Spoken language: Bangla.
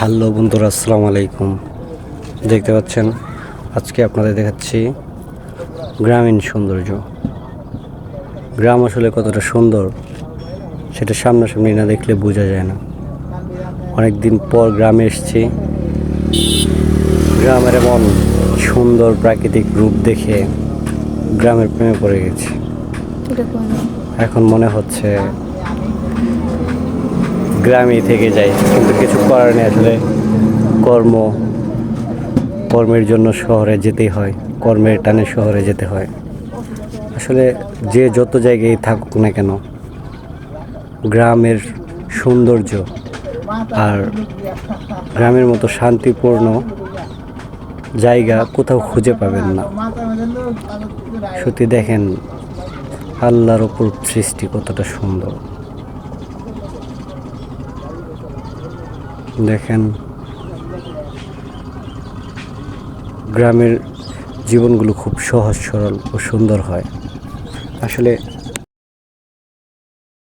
হ্যালো বন্ধুরা আসসালামু আলাইকুম। দেখতে পাচ্ছেন আজকে আপনাদের দেখাচ্ছি গ্রামীণ সৌন্দর্য। গ্রাম আসলে কতটা সুন্দর সেটা সামনাসামনি না দেখলে বোঝা যায় না। অনেক দিন পর গ্রামে এসেছি। গ্রামের এমন সুন্দর প্রাকৃতিক রূপ দেখে গ্রামের প্রেমে পড়ে গেছি। এখন মনে হচ্ছে গ্রামেই থেকে যাই কিন্তু কিছু করার নেই আসলে। কর্ম, কর্মের জন্য শহরে যেতেই হয়। কর্মের টানে শহরে যেতে হয়। আসলে যে যত জায়গায় থাকুক না কেন, গ্রামের সৌন্দর্য আর গ্রামের মতো শান্তিপূর্ণ জায়গা কোথাও খুঁজে পাবেন না। সত্যি দেখেন, আল্লাহর ওপর সৃষ্টি কতটা সুন্দর। দেখেন গ্রামের জীবনগুলো খুব সহজ সরল ও সুন্দর হয়। আসলে